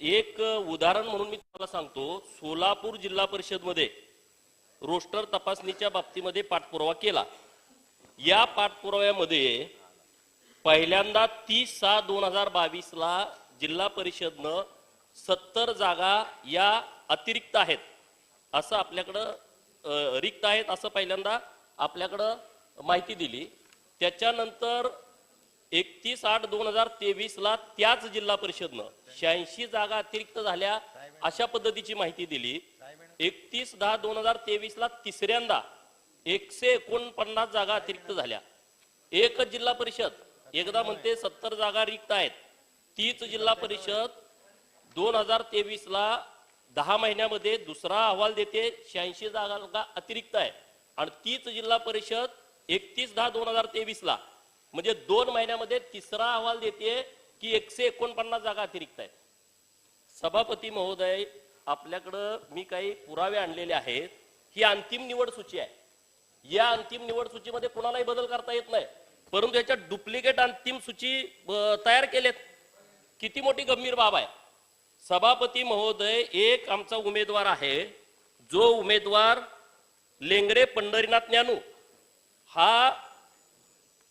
एक उदाहरण म्हणून मी तुम्हाला सांगतो. सोलापूर जिल्हा परिषदमध्ये रोस्टर तपासणीच्या बाबतीमध्ये पाठपुरावा केला. या पाठपुराव्यामध्ये पहिल्यांदा तीस सहा दोन हजार बावीसला जिल्हा परिषदनं सत्तर जागा या अतिरिक्त आहेत. असं आपल्याकडं रिक्त आहेत असं पहिल्यांदा आपल्याकडं माहिती दिली. त्याच्यानंतर एकतीस आठ दोन हजार तेवीस ला त्याच जिल्हा परिषदनं शहाऐंशी जागा अतिरिक्त झाल्या अशा पद्धतीची माहिती दिली. एकतीस दहा दोन हजार तेवीस ला तिसऱ्यांदा एकशे एकोणपन्नास जागा अतिरिक्त झाल्या. एकच जिल्हा परिषद एकदा म्हणते सत्तर जागा रिक्त आहेत. तीच जिल्हा परिषद दोन हजार तेवीस ला दहा महिन्यामध्ये दुसरा अहवाल देते शहाऐंशी जागा अतिरिक्त आहे. आणि तीच जिल्हा परिषद एकतीस दहा दोन हजार तेवीस ला म्हणजे दोन महिन्यामध्ये तिसरा अहवाल देते की एकशे एकोणपन्नास जागा अतिरिक्त आहेत. सभापती महोदय आपल्याकडं मी काही पुरावे आणलेले आहेत. ही अंतिम निवड सूची आहे. या अंतिम निवड सूचीमध्ये कुणालाही बदल करता येत नाही. परंतु याच्यात डुप्लिकेट अंतिम सूची तयार केलेत. किती मोठी गंभीर बाब आहे. सभापती महोदय एक आमचा उमेदवार आहे. जो उमेदवार लेंगरे पंढरीनाथ ज्ञानू. हा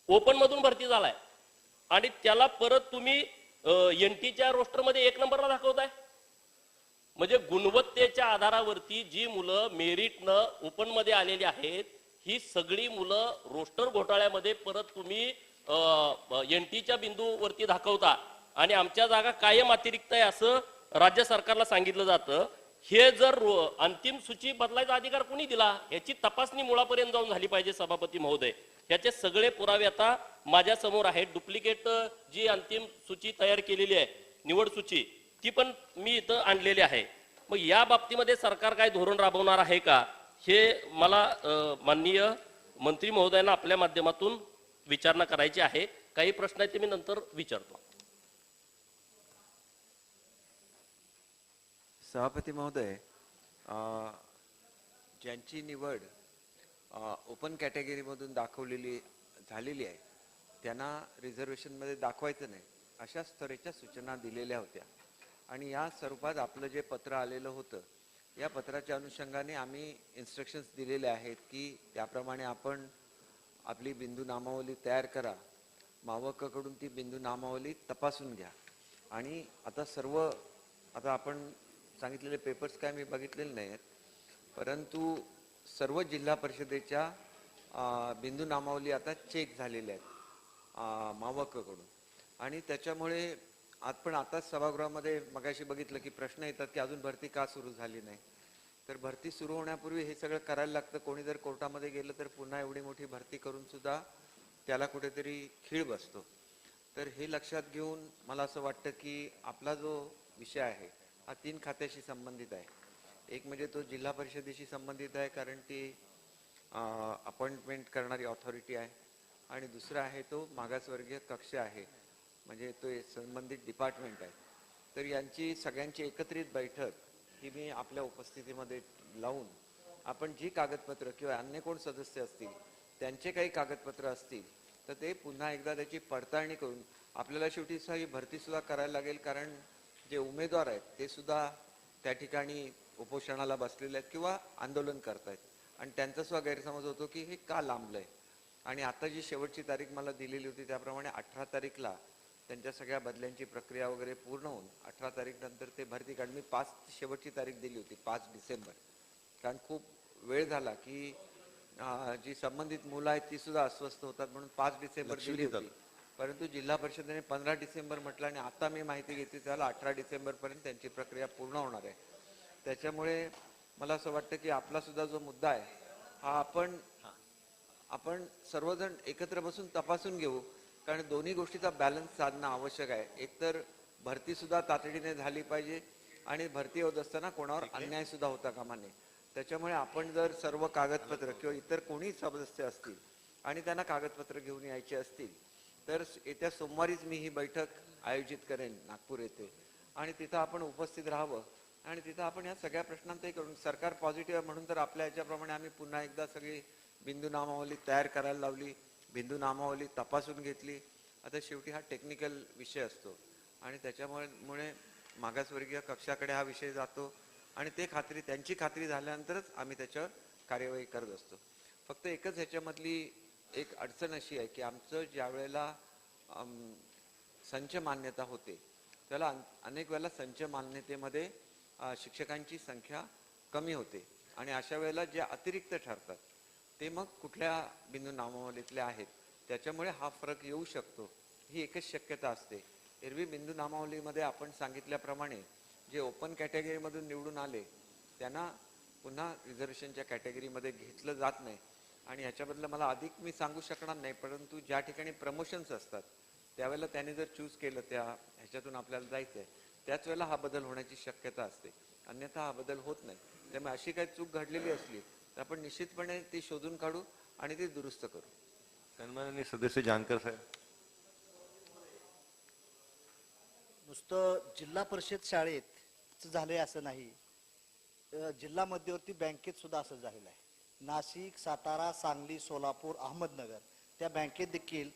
ओपन मधून भरती झालाय. आणि त्याला परत तुम्ही एनटीच्या रोस्टरमध्ये एक नंबरला दाखवताय. म्हणजे गुणवत्तेच्या आधारावरती जी मुलं मेरिटनं ओपनमध्ये आलेली आहेत ही सगळी मुलं रोस्टर घोटाळ्यामध्ये परत तुम्ही एनटीच्या बिंदूवरती दाखवता. आणि आमच्या जागा कायम अतिरिक्त आहे असं राज्य सरकारला सांगितलं जातं. हे जर अंतिम सूची बदलायचा अधिकार कोणी दिला याची तपासणी मुळापर्यंत जाऊन झाली पाहिजे सभापती महोदय. याचे सगळे पुरावे आता माझ्यासमोर आहेत डुप्लिकेट जी अंतिम सूची तयार केलेली आहे निवड सूची ती पण मी इथं आणलेली आहे. मग या बाबतीमध्ये सरकार काय धोरण राबवणार आहे का? हे मला माननीय मंत्री महोदयांना आपल्या माध्यमातून विचारणा करायची आहे. काही प्रश्न आहेत ते मी नंतर विचारतो. सभापती महोदय ज्यांची निवड ओपन कॅटेगरीमधून दाखवलेली झालेली आहे. त्यांना रिझर्वेशनमध्ये दाखवायचं नाही. अशा स्तरेच्या सूचना दिलेल्या होत्या. आणि या स्वरूपात आपलं जे पत्र आलेलं होतं या पत्राच्या अनुषंगाने आम्ही इन्स्ट्रक्शन्स दिलेले आहेत की त्याप्रमाणे आपण आपली बिंदू नामावली तयार करा. मावकाकडून ती बिंदू नामावली तपासून घ्या. आणि आता सर्व आता आपण सांगितलेले पेपर्स काय मी बघितलेले नाही आहेत परंतु सर्व जिल्हा परिषदेच्या बिंदू नामावली आता चेक झालेल्या आहेत मावककडून आणि त्याच्यामुळे आपण आता सभागृहामध्ये मगाशी बघितलं की प्रश्न येतात की अजून भरती का सुरू झाली नाही. तर भरती सुरू होण्यापूर्वी हे सगळं करायला लागतं. कोणी जर कोर्टामध्ये गेलं तर पुन्हा एवढी मोठी भरती करून सुद्धा त्याला कुठेतरी खीळ बसतो. तर हे लक्षात घेऊन मला असं वाटतं की आपला जो विषय आहे हा तीन खात्याशी संबंधित आहे. एक म्हणजे तो जिल्हा परिषदेशी संबंधित आहे कारण ती अपॉइंटमेंट करणारी ऑथॉरिटी आहे. आणि दुसरा आहे तो मागासवर्गीय कक्ष आहे. म्हणजे तो एक संबंधित डिपार्टमेंट आहे. तर यांची सगळ्यांची एकत्रित बैठक ही मी आपल्या उपस्थितीमध्ये लावून आपण जी कागदपत्र किंवा अन्य कोण सदस्य असतील त्यांचे काही कागदपत्र असतील तर ते पुन्हा एकदा त्याची पडताळणी करून आपल्याला शेवटी ही भरतीसुद्धा करायला लागेल. कारण जे उमेदवार आहेत ते सुद्धा त्या ठिकाणी उपोषणाला बसलेले आहेत किंवा आंदोलन करतायत. आणि त्यांचा सुद्धा गैरसमज होतो की हे का लांबलंय? आणि आता जी शेवटची तारीख मला दिलेली होती त्याप्रमाणे अठरा तारीखला त्यांच्या सगळ्या बदल्यांची प्रक्रिया वगैरे पूर्ण होऊन अठरा तारीख नंतर ते भरती काढ मी पाच शेवटची तारीख दिली होती पाच डिसेंबर. कारण खूप वेळ झाला की जी संबंधित मुलं आहेत ती सुद्धा अस्वस्थ होतात म्हणून पाच डिसेंबर दिली होती. परंतु जिल्हा परिषदेने पंधरा डिसेंबर म्हटलं आणि आता मी माहिती घेतली त्याला अठरा डिसेंबर पर्यंत त्यांची प्रक्रिया पूर्ण होणार आहे. त्याच्यामुळे मला असं वाटतं की आपला सुद्धा जो मुद्दा आहे हा आपण आपण सर्वजण एकत्र बसून तपासून घेऊ कारण दोन्ही गोष्टीचा बॅलन्स साधणं आवश्यक आहे. एकतर भरती सुद्धा तातडीने झाली पाहिजे आणि भरती होत असताना कोणावर अन्याय सुद्धा होता कामा नये. त्याच्यामुळे आपण जर सर्व कागदपत्र किंवा इतर कोणी सदस्य असतील आणि त्यांना कागदपत्र घेऊन यायचे असतील तर येत्या सोमवारीच मी ही बैठक आयोजित करेन नागपूर येथे. आणि तिथं आपण उपस्थित राहावं. आणि तिथं आपण या सगळ्या प्रश्नांतही करून सरकार पॉझिटिव्ह आहे म्हणून तर आपल्या याच्याप्रमाणे आम्ही पुन्हा एकदा सगळी बिंदू नामावली तयार करायला लावली. बिंदू नामावली तपासून घेतली. आता शेवटी हा टेक्निकल विषय असतो. आणि त्याच्यामुळे मुळे मागासवर्गीय कक्षाकडे हा विषय जातो. आणि ते खात्री त्यांची खात्री झाल्यानंतरच आम्ही त्याच्यावर कार्यवाही करत असतो. फक्त एकच ह्याच्यामधली एक अडचण अशी आहे की आमचं ज्या वेळेला संच मान्यता होते त्याला अनेक वेळेला संच मान्यतेमध्ये शिक्षकांची संख्या कमी होते. आणि अशा वेळेला जे अतिरिक्त ठरतात ते मग कुठल्या बिंदू नामावलीतले आहेत त्याच्यामुळे हा फरक येऊ शकतो. ही एकच शक्यता असते. एरवी बिंदू नामावलीमध्ये आपण सांगितल्याप्रमाणे जे ओपन कॅटेगरीमधून निवडून आले त्यांना पुन्हा रिझर्वेशनच्या कॅटेगरीमध्ये घेतलं जात नाही. आणि ह्याच्याबद्दल मला अधिक मी सांगू शकणार नाही परंतु ज्या ठिकाणी प्रमोशन्स असतात त्यावेळेला त्याने जर चूज केलं त्या ह्याच्यातून आपल्याला जायचं आहे त्याच वेळेला हा बदल होण्याची शक्यता असते. अन्यथा हा बदल होत नाही. त्यामुळे अशी काही चूक घडलेली असली तर आपण निश्चितपणे ती शोधून काढू आणि ती दुरुस्त करू. सन्माननीय सदस्य जानकर साहेब. नुसतं जिल्हा परिषद शाळेत झालंय असं नाही. जिल्हा मध्यवर्ती बँकेत सुद्धा असं झालेलं आहे. नाशिक सातारा सांगली सोलापूर अहमदनगर त्या बँकेत देखील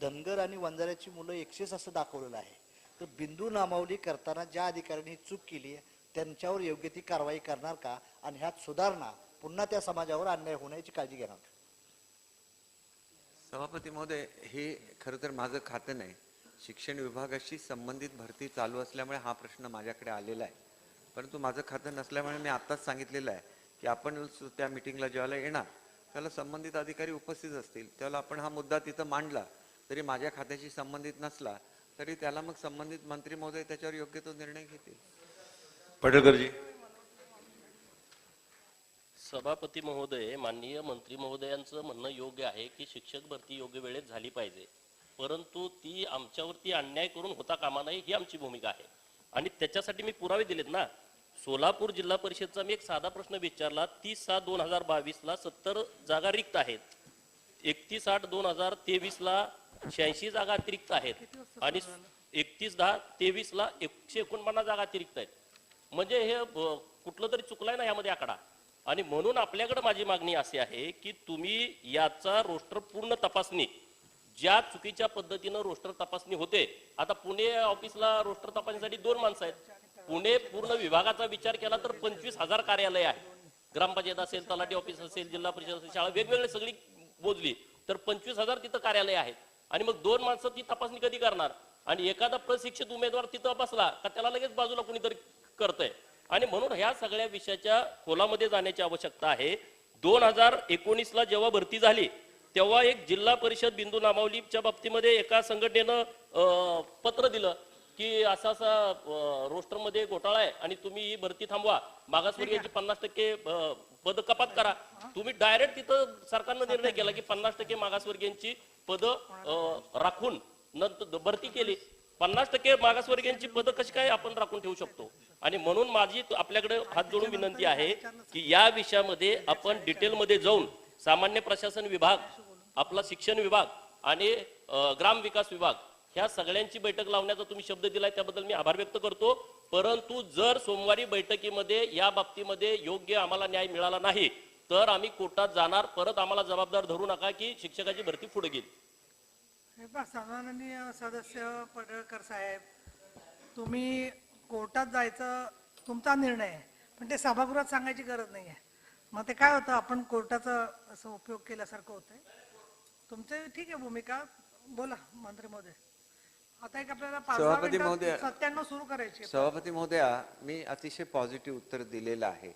धनगर आणि वंजाऱ्याची मुलं एकशेच असं दाखवलेलं आहे. तर बिंदू नामावली करताना ज्या अधिकाऱ्यांनी चूक केली आहे त्यांच्यावर योग्य ती कारवाई करणार का? आणि ह्यात सुधारणा पुन्हा त्या समाजावर अन्याय होण्याची काळजी घेणार का? सभापती महोदय हे खरं तर माझं खातं नाही. शिक्षण विभागाशी संबंधित भरती चालू असल्यामुळे हा प्रश्न माझ्याकडे आलेला आहे. परंतु माझं खातं नसल्यामुळे मी आत्ताच सांगितलेलं आहे. की आपण त्या मिटिंगला ज्यावेळेला येणार त्याला संबंधित अधिकारी उपस्थित असतील. त्याला आपण हा मुद्दा तिथं मांडला तरी माझ्या खात्याशी संबंधित नसला तरी त्याला मग संबंधित मंत्री महोदय त्याच्यावर योग्य तो निर्णय घेतील. पडळकरजी. सभापती महोदय माननीय मंत्री महोदयांचं म्हणणं योग्य आहे की शिक्षक भरती योग्य वेळेत झाली पाहिजे. परंतु ती आमच्यावरती अन्याय करून होता कामा नये ही आमची भूमिका आहे. आणि त्याच्यासाठी मी पुरावे दिलेत ना. सोलापूर जिल्हा परिषदचा मी एक साधा प्रश्न विचारला. तीस सात दोन हजार बावीस ला सत्तर जागा रिक्त आहेत. एकतीस आठ दोन हजार तेवीस ला शहाऐंशी जागा अतिरिक्त आहेत. आणि एकतीस दहा तेवीसला एकशे एकोणपन्नास जागा अतिरिक्त आहेत. म्हणजे हे कुठलं तरी चुकलंय ना यामध्ये आकडा. आणि म्हणून आपल्याकडे माझी मागणी अशी आहे की तुम्ही याचा रोस्टर पूर्ण तपासणी ज्या चुकीच्या पद्धतीनं रोस्टर तपासणी होते आता पुणे ऑफिसला रोस्टर तपासणीसाठी दोन माणसं आहेत. पुणे पूर्ण विभागाचा विचार केला तर पंचवीस हजार कार्यालय आहे. ग्रामपंचायत असेल तलाठी ऑफिस असेल जिल्हा परिषद असेल शाळा वेगवेगळी सगळी मोजली. तर पंचवीस हजार तिथं कार्यालय आहेत. आणि मग दोन माणसं ती तपासणी कधी करणार? आणि एखादा प्रशिक्षित उमेदवार तिथं बसला का त्याला लगेच बाजूला कुणीतरी करतंय? आणि म्हणून ह्या सगळ्या विषयाच्या खोलामध्ये जाण्याची आवश्यकता आहे. दोन हजार एकोणीस ला जेव्हा भरती झाली तेव्हा एक जिल्हा परिषद बिंदू नामावलीच्या बाबतीमध्ये एका संघटनेनं अं, पत्र दिलं. की असा असा रोस्टरमध्ये घोटाळा आहे आणि तुम्ही ही भरती थांबवा. मागासवर्गीयांची पन्नास टक्के पद कपात करा. तुम्ही डायरेक्ट तिथं सरकारनं निर्णय केला की पन्नास टक्के मागासवर्गीयांची पद राखून नंतर भरती केली. पन्नास टक्के मागासवर्गीयांची पद कशी काय आपण राखून ठेवू शकतो? आणि म्हणून माझी आपल्याकडे हात जोडून विनंती आहे की या विषयामध्ये आपण डिटेलमध्ये जाऊन सामान्य प्रशासन विभाग आपला शिक्षण विभाग आणि ग्राम विकास विभाग ह्या सगळ्यांची बैठक लावण्याचा तुम्ही शब्द दिलाय त्याबद्दल मी आभार व्यक्त करतो. परंतु जर सोमवारी बैठकीमध्ये या बाबतीमध्ये योग्य आम्हाला न्याय मिळाला नाही तर आम्ही कोर्टात जाणार. परत आम्हाला जबाबदार धरू नका की शिक्षकाची भरती पुढे गेली हे सन्माननीय सदस्य पडळकर साहेब तुम्ही कोर्टात जायचं तुमचा निर्णय आहे पण ते सभागृहात सांगायची गरज नाही आहे मग ते काय होतं आपण कोर्टाचा असं उपयोग केल्यासारखं होतंय. तुमचे ठीक आहे भूमिका. बोला मंत्री महोदय. आता एक आपल्याला पाच दहा सभापती महोदय- मिनिटात सत्त्याण्णव सुरू करायची आहे. सभापती महोदया मी अतिशय पॉझिटिव्ह उत्तर दिलेलं आहे.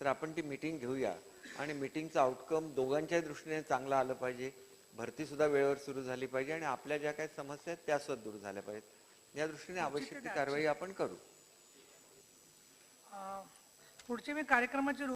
तर आपण ती मीटिंग घेऊया. आणि मीटिंगचं आउटकम दोघांच्या दृष्टीने चांगलं आलं पाहिजे. भरती सुद्धा वेळेवर सुरू झाली पाहिजे आणि आपल्या ज्या काही समस्या आहेत त्या सुद्धा दूर झाल्या पाहिजेत. या दृष्टीने आवश्यक ती कारवाई आपण करू. अं, पुढची मी कार्यक्रमाची